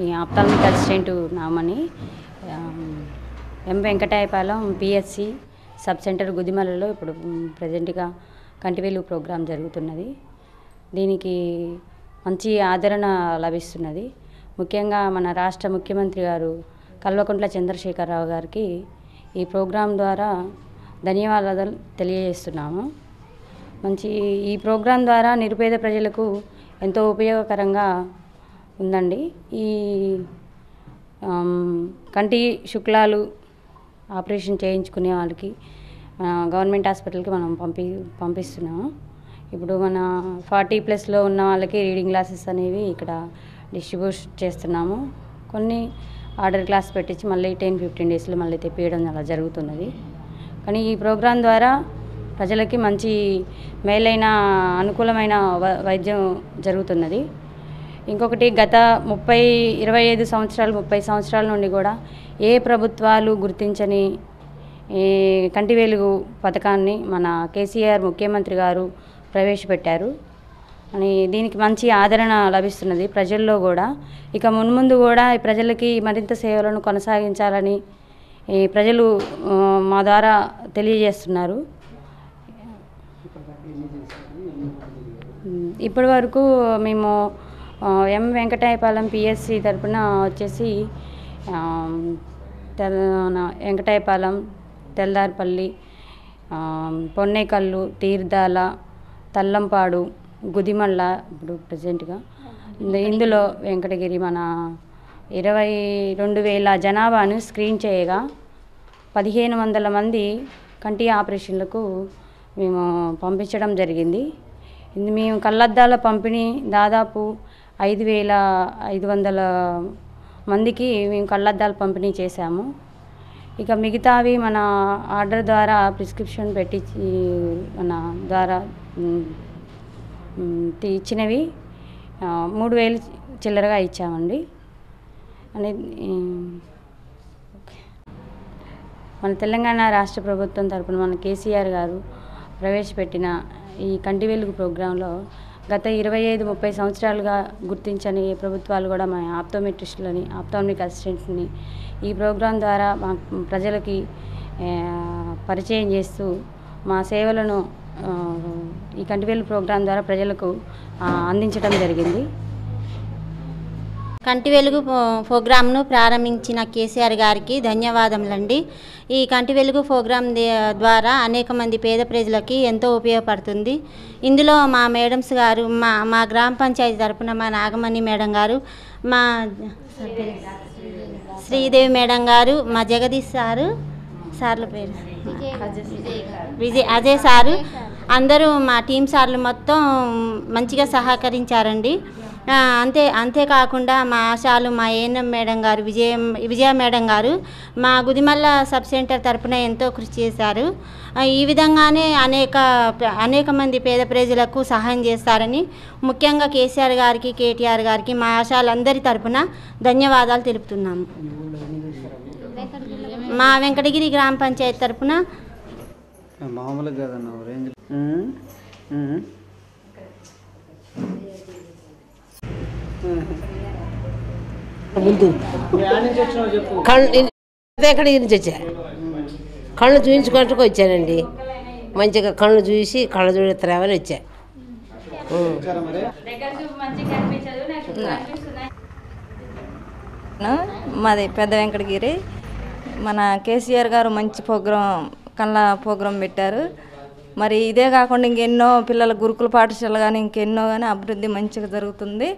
ఈ ophthalmic assistant Namani M Venkatayapalem PSC sub centre గుదిమలలో ఇప్పుడు ప్రజెంట్గా కంటివేలు ప్రోగ్రాం జరుగుతున్నది. దీనికి మంచి ఆదరణ లభిస్తున్నది. ముఖ్యంగా మన రాష్ట్ర ముఖ్యమంత్రి గారు కల్వకుంట్ల చంద్రశేఖరరావు గారికి ఈ ప్రోగ్రాం ద్వారా ధన్యవాదాలు తెలియజేస్తున్నాము. మంచి ఈ ప్రోగ్రాం ద్వారా నిరుపేద ప్రజలకు ఎంతో ఉపయోగకరంగా ఉందండి. ఈ కంటి శుక్లాలు ఆపరేషన్ చేయించుకునే వాళ్ళకి గవర్నమెంట్ హాస్పిటల్కి మనం పంపి పంపిస్తున్నాము. ఇప్పుడు మన ఫార్టీ ప్లస్లో ఉన్న వాళ్ళకి రీడింగ్ క్లాసెస్ అనేవి ఇక్కడ డిస్ట్రిబ్యూట్ చేస్తున్నాము. కొన్ని ఆర్డర్ క్లాస్ పెట్టించి మళ్ళీ టెన్ ఫిఫ్టీన్ డేస్లో మళ్ళీ తెప్పియడం అలా జరుగుతున్నది. కానీ ఈ ప్రోగ్రాం ద్వారా ప్రజలకి మంచి మేలైన అనుకూలమైన వైద్యం జరుగుతున్నది. ఇంకొకటి గత ముప్పై ఇరవై ఐదు సంవత్సరాలు ముప్పై సంవత్సరాల నుండి కూడా ఏ ప్రభుత్వాలు గుర్తించని ఈ కంటి వెలుగు పథకాన్ని మన కేసీఆర్ ముఖ్యమంత్రి గారు ప్రవేశపెట్టారు. అని దీనికి మంచి ఆదరణ లభిస్తున్నది ప్రజల్లో కూడా. ఇక మున్ముందు కూడా ఈ ప్రజలకి మరింత సేవలను కొనసాగించాలని ఈ ప్రజలు మా ద్వారా తెలియజేస్తున్నారు. ఇప్పటి వరకు మేము ఎం వెంకటాయపాలెం పిఎస్సి తరపున వచ్చేసి తెల్ వెంకటాయపాలెం తెల్దార్పల్లి పొన్నేకల్లు తీర్థాల తల్లంపాడు గుదిమళ్ళ ఇప్పుడు ప్రజెంట్గా ఇందులో వెంకటగిరి మన ఇరవై రెండు వేల జనాభాను స్క్రీన్ చేయగా పదిహేను వందల మంది కంటి ఆపరేషన్లకు మేము పంపించడం జరిగింది. ఇది మేము కళ్ళద్దాల పంపిణీ దాదాపు ఐదు వేల ఐదు వందల మందికి మేము కళ్ళద్దాలు పంపిణీ చేశాము. ఇక మిగతావి మన ఆర్డర్ ద్వారా ప్రిస్క్రిప్షన్ పెట్టి మన ద్వారా తి- ఇచ్చినవి మూడు వేలు చిల్లరగా ఇచ్చామండి. అనేది మన తెలంగాణ రాష్ట్ర ప్రభుత్వం తరపున మన కేసీఆర్ గారు ప్రవేశపెట్టిన ఈ కంటి వెలుగు ప్రోగ్రాంలో గత ఇరవై ఐదు ముప్పై సంవత్సరాలుగా గుర్తించని ప్రభుత్వాలు కూడా మా ఆప్టోమెట్రిస్టులని ఆప్టోమిక్ అసిస్టెంట్ని ఈ ప్రోగ్రాం ద్వారా మా ప్రజలకి పరిచయం చేస్తూ మా సేవలను ఈ కంటివేలు ప్రోగ్రాం ద్వారా ప్రజలకు అందించడం జరిగింది. కంటి వెలుగు ప్రోగ్రామ్ను ప్రోగ్రాంను ప్రారంభించిన కేసీఆర్ గారికి ధన్యవాదములండి. ఈ కంటి వెలుగు ప్రోగ్రాం ద్వారా అనేక మంది పేద ప్రజలకి ఎంతో ఉపయోగపడుతుంది. ఇందులో మా మేడమ్స్ గారు మా మా గ్రామ పంచాయతీ తరఫున మా నాగమణి మేడం గారు మా శ్రీదేవి మేడం గారు మా జగదీష్ సారు సార్ల పేరు. విజయ్ అజయ్ సారు. అందరూ మా టీం సార్లు మొత్తం మంచిగా సహకరించారండి. అంతే అంతేకాకుండా మా ఆశాలు మా ఏఎన్ఎం మేడం గారు విజయ విజయ మేడం గారు మా గుదిమల్ల సబ్ సెంటర్ తరపున ఎంతో కృషి చేశారు. ఈ విధంగానే అనేక అనేక మంది పేద ప్రజలకు సహాయం చేస్తారని ముఖ్యంగా కేసీఆర్ గారికి కేటీఆర్ గారికి మా ఆశాలందరి తరపున ధన్యవాదాలు తెలుపుతున్నాము. మా వెంకటగిరి గ్రామ పంచాయతీ తరపున మామూలుగా కదన్న రేంజ్. ముందు. కళ్ళు ఎక్కడ నుంచి వచ్చా కళ్ళు చూపించుకుంటూ వచ్చానండి. మంచిగా కళ్ళు చూసి కళ్ళు చూడతామని వచ్చా. మాది పెద్ద వెంకటగిరి. మన కేసీఆర్ గారు మంచి ప్రోగ్రాం కళ్ళ ప్రోగ్రాం పెట్టారు. మరి ఇదే కాకుండా ఇంకెన్నో పిల్లల గురుకుల పాఠశాల కానీ ఇంకెన్నో కానీ అభివృద్ధి మంచిగా జరుగుతుంది.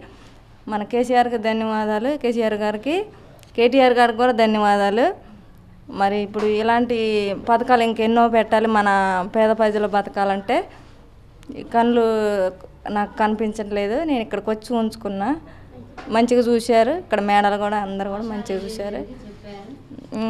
మన కేసీఆర్కి ధన్యవాదాలు. కేసీఆర్ గారికి కేటీఆర్ గారికి కూడా ధన్యవాదాలు. మరి ఇప్పుడు ఇలాంటి పథకాలు ఇంకెన్నో పెట్టాలి మన పేద ప్రజలు బతకాలంటే. కళ్ళు నాకు కనిపించట్లేదు. నేను ఇక్కడికి వచ్చి ఉంచుకున్నా. మంచిగా చూశారు. ఇక్కడ మేడలు కూడా అందరు కూడా మంచిగా చూశారు.